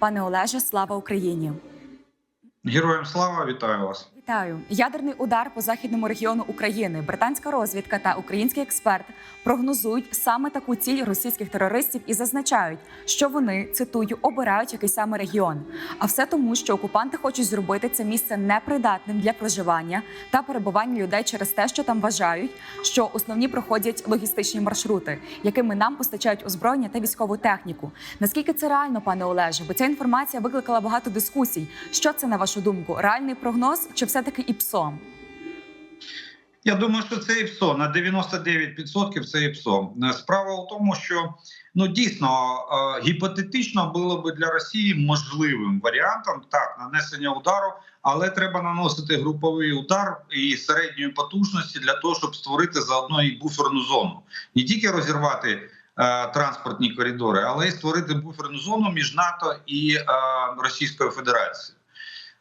Пане Олеже, слава Україні! Героям слава, вітаю вас. Вітаю! Ядерний удар по західному регіону України. Британська розвідка та український експерт прогнозують саме таку ціль російських терористів і зазначають, що вони цитую обирають який саме регіон. А все тому, що окупанти хочуть зробити це місце непридатним для проживання та перебування людей через те, що там вважають, що основні проходять логістичні маршрути, якими нам постачають озброєння та військову техніку. Наскільки це реально, пане Олеже? Бо ця інформація викликала багато дискусій. Що це на вашу думку? Реальний прогноз чи все-таки ІПСО? Я думаю, що це ІПСО на 99% це ІПСО. Справа у тому, що ну дійсно е, гіпотетично було би для Росії можливим варіантом так нанесення удару, але треба наносити груповий удар і середньої потужності для того, щоб створити заодно і буферну зону, не тільки розірвати. е, Транспортні коридори, але й створити буферну зону між НАТО і е, Російською Федерацією.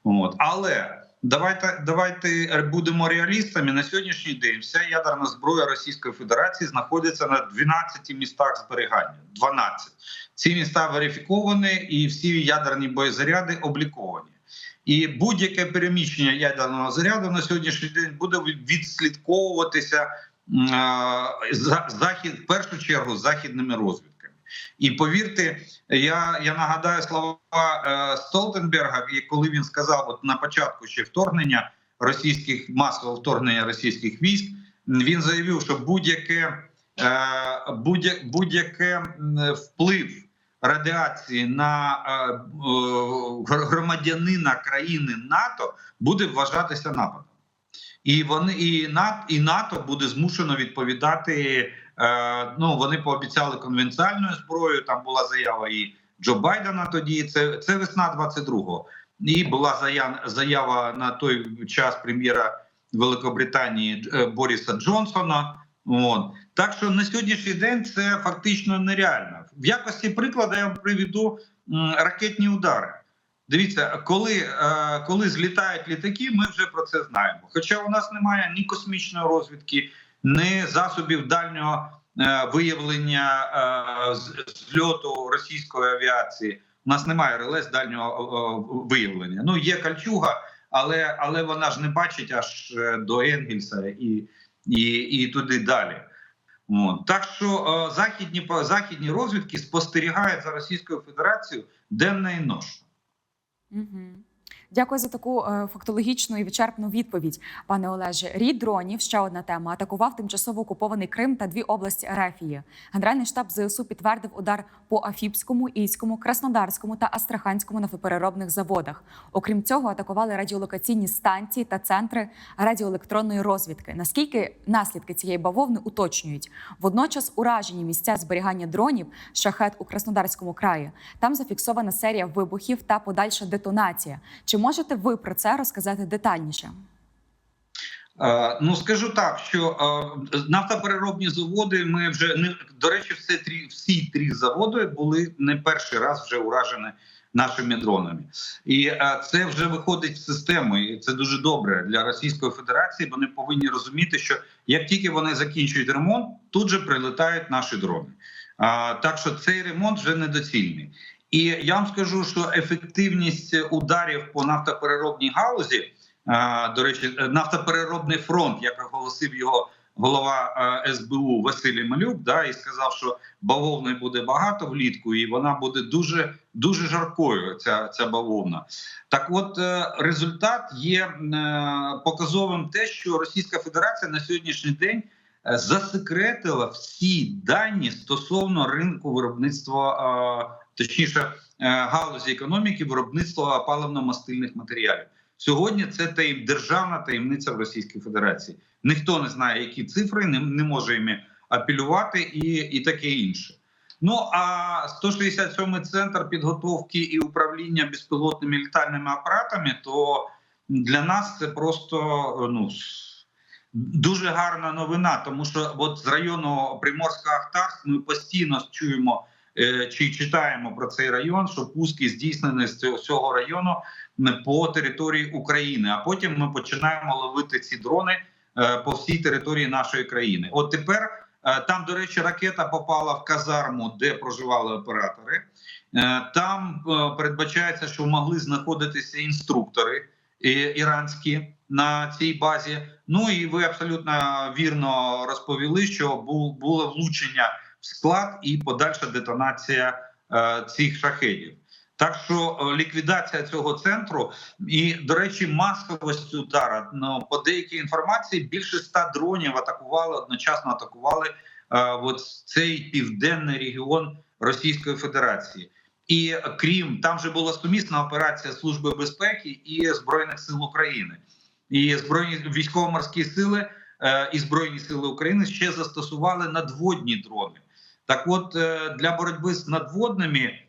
От. Але давайте давайте будемо реалістами. На сьогоднішній день вся ядерна зброя Російської Федерації знаходиться на 12 містах зберігання. 12. Ці міста верифіковані і всі ядерні боєзаряди обліковані. І будь-яке переміщення ядерного заряду на сьогоднішній день буде відслідковуватися е, за- захід в першу чергу західними розвідками. І повірте, я, я нагадаю слова е, Столтенберга, коли він сказав, от на початку ще вторгнення російських масового вторгнення російських військ, він заявив, що будь-яке е, будь-я- будь-яке вплив радіації на е, громадянина країни НАТО буде вважатися нападом. І вони і НАТО, і НАТО буде змушено відповідати. Е, ну вони пообіцяли конвенціальною зброєю. Там була заява і Джо Байдена. Тоді це це весна 22-го. І була заява, заява на той час прем'єра Великобританії е, Боріса Джонсона. От. Так що на сьогоднішній день це фактично нереально. В якості прикладу я вам приведу ракетні удари. Дивіться, коли, е, коли злітають літаки, ми вже про це знаємо. Хоча у нас немає ні космічної розвідки, ні засобів дальнього е, виявлення е, зльоту російської авіації. У нас немає реле з дальнього е, виявлення. Ну є кальчуга, але, але вона ж не бачить аж до Енгельса і, і, і туди далі. Так що західні західні розвідки спостерігають за Російською Федерацією денно і ночно. Угу. Дякую за таку е, фактологічну і вичерпну відповідь, пане Олеже. Рід дронів ще одна тема. Атакував тимчасово окупований Крим та дві області Ерефії. Генеральний штаб ЗСУ підтвердив удар по Афіпському, Іському, Краснодарському та Астраханському нафтопереробних заводах. Окрім цього, атакували радіолокаційні станції та центри радіоелектронної розвідки. Наскільки наслідки цієї бавовни уточнюють? Водночас уражені місця зберігання дронів шахет у Краснодарському краї. Там зафіксована серія вибухів та подальша детонація. Чи можете ви про це розказати детальніше? Е, Ну скажу так, що е, нафтопереробні заводи. Ми вже не до речі, все трі всі три заводи були не перший раз вже уражені нашими дронами, і е, це вже виходить в систему. І це дуже добре для Російської Федерації. Вони повинні розуміти, що як тільки вони закінчують ремонт, тут же прилетають наші дрони. Так що цей ремонт вже недоцільний. І я вам скажу, що ефективність ударів по нафтопереробній галузі. А, До речі, нафтопереробний фронт, як оголосив його голова СБУ Василій Малюк, да, і сказав, що бавовни буде багато влітку, і вона буде дуже дуже жаркою. Ця ця бавовна. Так, от е, результат є е, показовим те, що Російська Федерація на сьогоднішній день е, засекретила всі дані стосовно ринку виробництва, е, точніше е, галузі економіки, виробництва паливно-мастильних матеріалів. Сьогодні це таєм, державна таємниця в Російській Федерації. Ніхто не знає, які цифри, не, не може іми апелювати і, і таке інше. Ну а 167 центр підготовки і управління безпілотними літальними апаратами, то для нас це просто ну дуже гарна новина, тому що от з району Приморська-Ахтарськ ми постійно чуємо чи читаємо про цей район, що пуски здійснені з цього, цього району по території України. А потім ми починаємо ловити ці дрони е, по всій території нашої країни. От тепер е, там, до речі, ракета попала в казарму, де проживали оператори, Е, Там е, передбачається, що могли знаходитися інструктори е, іранські на цій базі. Ну і ви абсолютно вірно розповіли, що бу- було влучення в склад і подальша детонація е, цих шахедів. Так що е, ліквідація цього центру і, до речі, масовість удара ну, по деякій інформації більше ста дронів атакували одночасно атакували е, от цей південний регіон Російської Федерації. І крім там же була сумісна операція Служби безпеки і Збройних сил України, і збройні військово-морські сили е, і збройні сили України ще застосували надводні дрони. Так, от е, для боротьби з надводними е,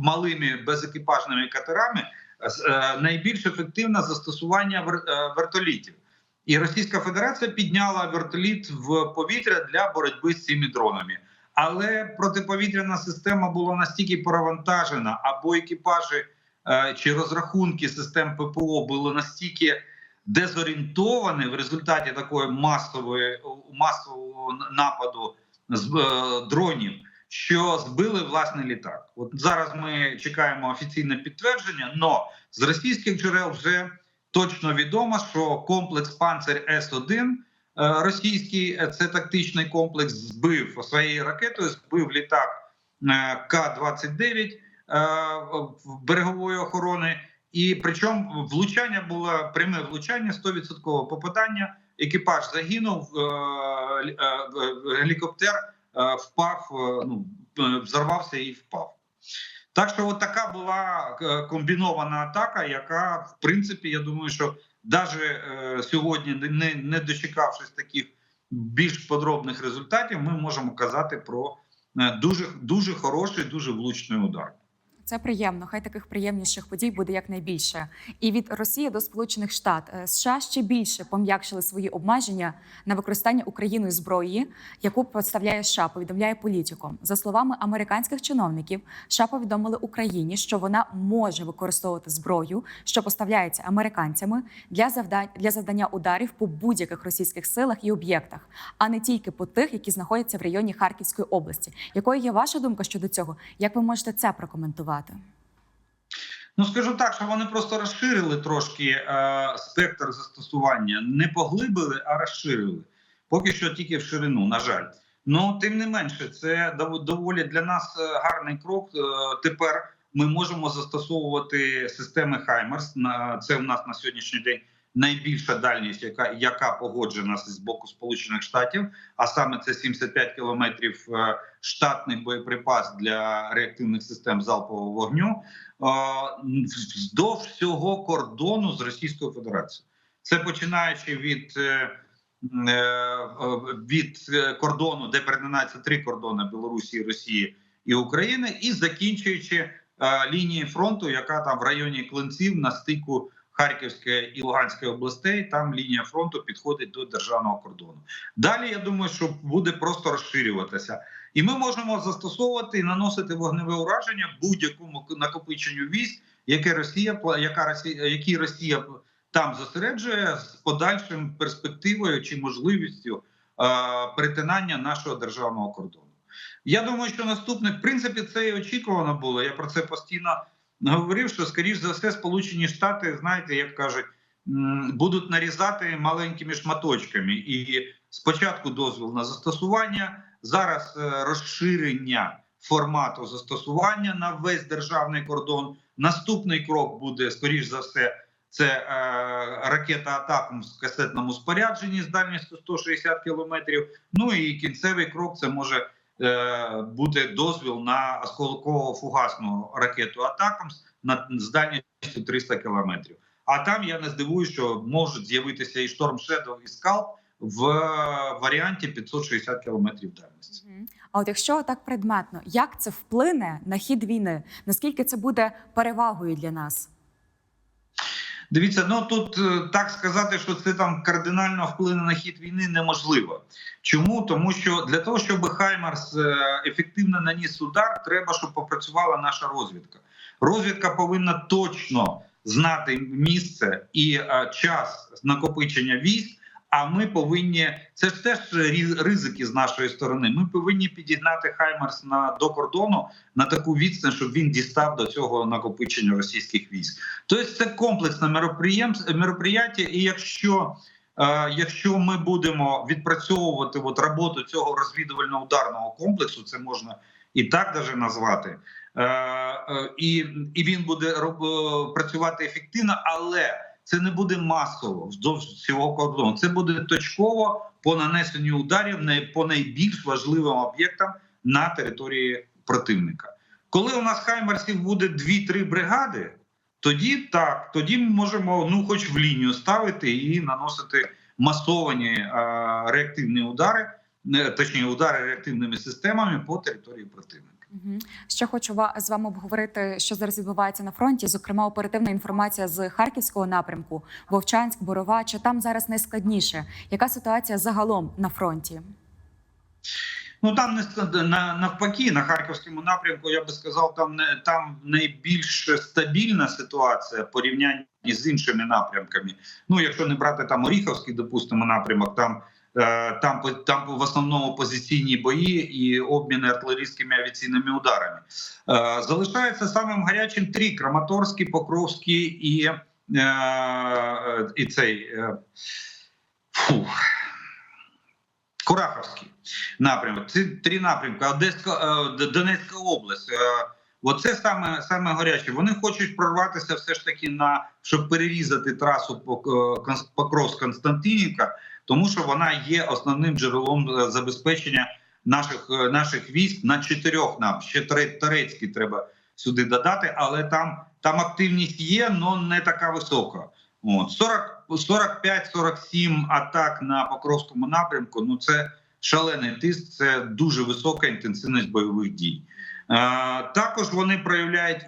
малими безекіпажними катерами е, найбільш ефективне застосування вертолітів. І Російська Федерація підняла вертоліт в повітря для боротьби з цими дронами. Але протиповітряна система була настільки перевантажена, або екіпажі чи розрахунки систем ППО були настільки дезорієнтовані в результаті такої масової масового нападу дронів, що збили власний літак. От зараз ми чекаємо офіційне підтвердження, але з російських джерел вже точно відомо, що комплекс Панцир С 1 Е, російський е, це тактичний комплекс збив своєю ракетою, збив літак е, К-29 е, берегової охорони. І причому влучання було пряме влучання, 100% попадання. Екіпаж загинув, е, е, гелікоптер е, впав, ну взорвався і впав. Так що, от така була комбінована атака, яка в принципі, я думаю, що навіть сьогодні, не, не дочекавшись таких більш подробних результатів, ми можемо казати про дуже дуже хороший, дуже влучний удар. Це приємно. Хай таких приємніших подій буде якнайбільше. І від Росії до Сполучених Штат Е, США ще більше пом'якшили свої обмеження на використання Україною зброї, яку представляє США, повідомляє політиком. За словами американських чиновників, США повідомили Україні, що вона може використовувати зброю, що поставляється американцями для завдань для завдання ударів по будь-яких російських силах і об'єктах, а не тільки по тих, які знаходяться в районі Харківської області. Якою є ваша думка щодо цього? Як ви можете це прокоментувати? Ну скажу так, що вони просто розширили трошки е, спектр застосування, не поглибили, а розширили. Поки що тільки в ширину, на жаль. Ну тим не менше, це доволі для нас е, гарний крок. Е, тепер ми можемо застосовувати системи Хаймерс. На це у нас на сьогоднішній день найбільша дальність, яка яка погоджена з боку Сполучених Штатів, а саме це 75 кілометрів е, штатний боєприпас для реактивних систем залпового вогню е, вздовж всього кордону з Російською Федерацією. Це починаючи від, е, від кордону, де перетинаються три кордони Білорусі, Росії і України, і закінчуючи лінії фронту, яка там в районі Клинців на стику Харківської і Луганської областей. Там лінія фронту підходить до державного кордону. Далі я думаю, що буде просто розширюватися. І ми можемо застосовувати і наносити вогневе ураження будь-якому накопиченню військ, яке Росія яка Росія, які Росія там зосереджує з подальшим перспективою чи можливістю е, перетинання нашого державного кордону. Я думаю, що наступне, в принципі, це і очікувано було. Я про це постійно говорив. Що скоріш за все, Сполучені Штати, знаєте, як кажуть, будуть нарізати маленькими шматочками. І спочатку дозвіл на застосування. Зараз е, розширення формату застосування на весь державний кордон. Наступний крок буде скоріш за все. Це е, ракета атакам в касетному спорядженні з дальністю 160 кілометрів. Ну і кінцевий крок це може е, бути дозвіл на осколково-фугасну ракету атакам на з дальністю 300 кілометрів. А там я не здивуюся, що можуть з'явитися і шторм Shadow, і скалп в варіанті 560 кілометрів дальності. А от якщо так предметно, як це вплине на хід війни? Наскільки це буде перевагою для нас? Дивіться, ну тут е, так сказати, що це там кардинально вплине на хід війни неможливо. Чому? Тому що для того, щоб Хаймарс е, ефективно наніс удар, треба, щоб попрацювала наша розвідка. Розвідка повинна точно знати місце і е, час накопичення військ, А ми повинні це ж теж ризики з нашої сторони. Ми повинні підігнати Хаймерс на до кордону на таку відстань, щоб він дістав до цього накопичення російських військ. Тобто це комплексне мероприяття, і якщо Е, Якщо ми будемо відпрацьовувати от роботу цього розвідувально ударного комплексу, це можна і так даже назвати, е, е, і, і він буде е, працювати ефективно, але це не буде масово вздовж всього кордону. Це буде точково по нанесенню ударів на- по найбільш важливим об'єктам на території противника. Коли у нас хаймерсів буде 2-3 бригади, тоді так, тоді ми можемо ну, хоч в лінію ставити і наносити масовані е, реактивні удари, не, точніше, удари реактивними системами по території противника. Ще хочу з вами обговорити, що зараз відбувається на фронті. Зокрема, оперативна інформація з харківського напрямку, Вовчанськ, Борова. Чи там зараз найскладніше? Яка ситуація загалом на фронті? Ну там не навпаки, на харківському напрямку я би сказав, там не там найбільш стабільна ситуація порівнянні з іншими напрямками. Ну, якщо не брати там Оріховський, допустимо, напрямок, там там там в основному позиційні бої і обміни артилерійськими авіаційними ударами. Е, залишається самим гарячим три: Краматорський, Покровський і, е, е, і цей. Е, фух, Кураховський напрямок. Це три напрямки. Одеська е, Донецька область. Е, Оце саме саме гаряче. Вони хочуть прорватися все ж таки на щоб перерізати трасу Покрос Константинівка, тому що вона є основним джерелом е, забезпечення наших е, наших військ на чотирьох нам. Ще Тре- треба сюди додати, але там там активність є, але не така висока. От 40 45-47 атак на Покровському напрямку. Ну це шалений тиск, це дуже висока інтенсивність бойових дій. Е, також вони проявляють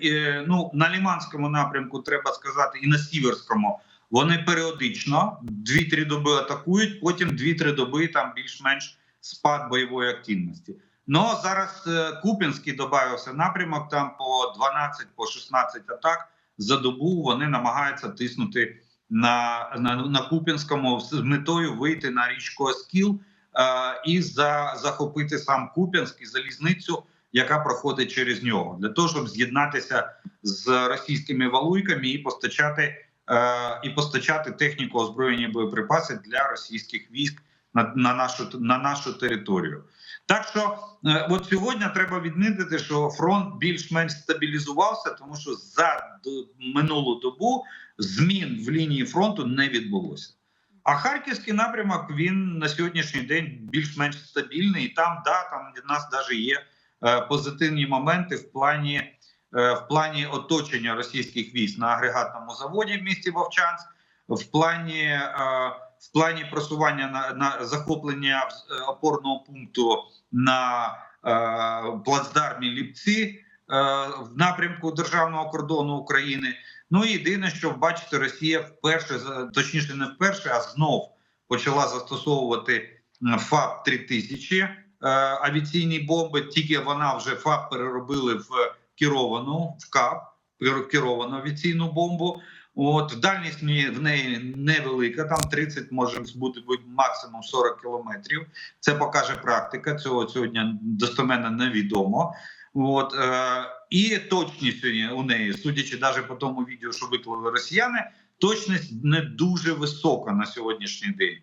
ну на Ліманському напрямку, треба сказати, і на Сіверському. Вони періодично 2-3 доби атакують, потім 2-3 доби там більш-менш спад бойової активності. Ну зараз е, Купінський додався напрямок. Там по 12 по 16 атак за добу вони намагаються тиснути на, на, на Купінському з метою вийти на річку Оскіл е, і за, захопити сам Куп'янськ і залізницю, яка проходить через нього, для того, щоб з'єднатися з російськими валуйками і постачати, і постачати техніку озброєння боєприпаси для російських військ на, на, нашу, на нашу територію. Так що е, от сьогодні треба відмітити, що фронт більш-менш стабілізувався, тому що за минулу добу змін в лінії фронту не відбулося. А харківський напрямок він на сьогоднішній день більш-менш стабільний, і там да там від нас навіть є е, позитивні моменти в плані е, в плані оточення російських військ на агрегатному заводі в місті Вовчанськ, в плані е, в плані просування на, на захоплення е, опорного пункту на е, плацдармі Ліпці е, в напрямку державного кордону України. Ну і єдине, що бачите, Росія вперше точніше, не вперше, а знов почала застосовувати ФАП 3000 е, авіаційні бомби. Тільки вона вже ФАП переробили в керовану в КАП, керовану авіаційну бомбу. От дальність в неї- невелика, там 30 може бути максимум 40 кілометрів. Це покаже практика. Цього сьогодні достеменно невідомо. От е, і точність у неї, судячи навіть по тому відео, що виклали росіяни, точність не дуже висока на сьогоднішній день.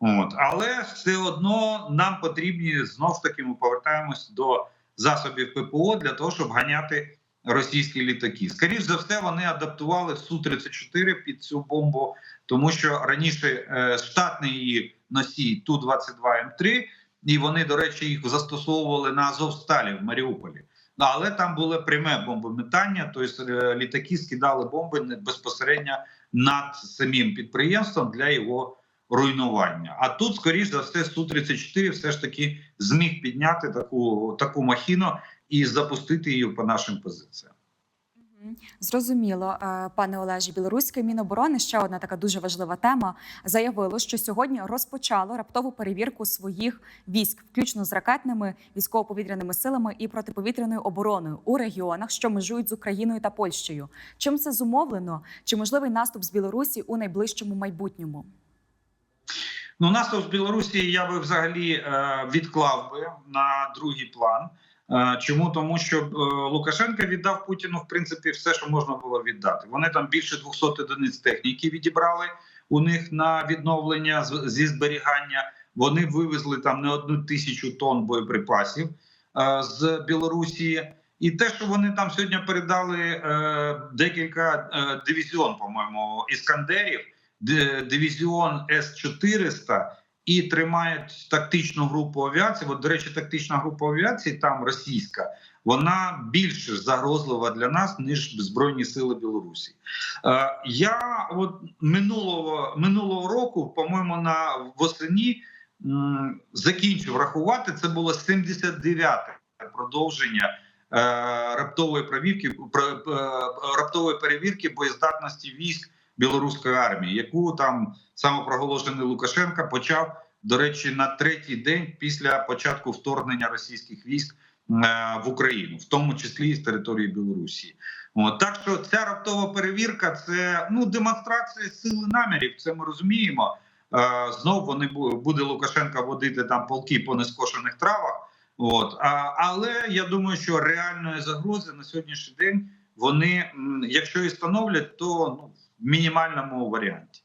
От але все одно нам потрібні знов таки. Ми повертаємось до засобів ППО для того, щоб ганяти російські літаки. Скоріше за все, вони адаптували су 34 під цю бомбу, тому що раніше е, штатний її носій ту 22 м 3 і вони, до речі, їх застосовували на Азовсталі в Маріуполі. Але там було пряме бомбометання, тобто е, літаки скидали бомби безпосередньо над самим підприємством для його руйнування. А тут, скоріш за все, су 34 все ж таки зміг підняти таку таку махіну і запустити її по нашим позиціям. Зрозуміло, Е, пане Олежі. Білоруське міноборони ще одна така дуже важлива тема. Заявило, що сьогодні розпочало раптову перевірку своїх військ, включно з ракетними військово-повітряними силами і протиповітряною обороною у регіонах, що межують з Україною та Польщею. Чим це зумовлено? Чи можливий наступ з Білорусі у найближчому майбутньому? Ну, наступ з Білорусі я би взагалі е, відклав би на другий план. Е, Чому тому, що е, Лукашенко віддав Путіну в принципі все, що можна було віддати. Вони там більше 200 одиниць техніки відібрали у них на відновлення зі зберігання. Вони вивезли там не одну тисячу тонн боєприпасів з Білорусі. І те, що вони там сьогодні передали декілька дивізіон, по-моєму, іскандерів, д- дивізіон С-400 і тримають тактичну групу авіації. От, до речі, тактична група авіації, там російська, вона більш загрозлива для нас ніж Збройні Сили Білорусі. Е, я от минулого минулого року, по-моєму, на восені м, закінчив рахувати. Це було 79-те продовження е, раптової перевірки е, раптової перевірки боєздатності військ білоруської армії, яку там самопроголошений Лукашенка почав до речі на третій день після початку вторгнення російських військ е, в Україну, в тому числі і з території Білорусі. От так що ця раптова перевірка це ну демонстрація сили намірів. Це ми розуміємо. Е, знов вони бу- буде Лукашенка водити там полки по нескошених травах. От але я думаю, що реальної загрози на сьогоднішній день вони, якщо і становлять, то ну в мінімальному варіанті.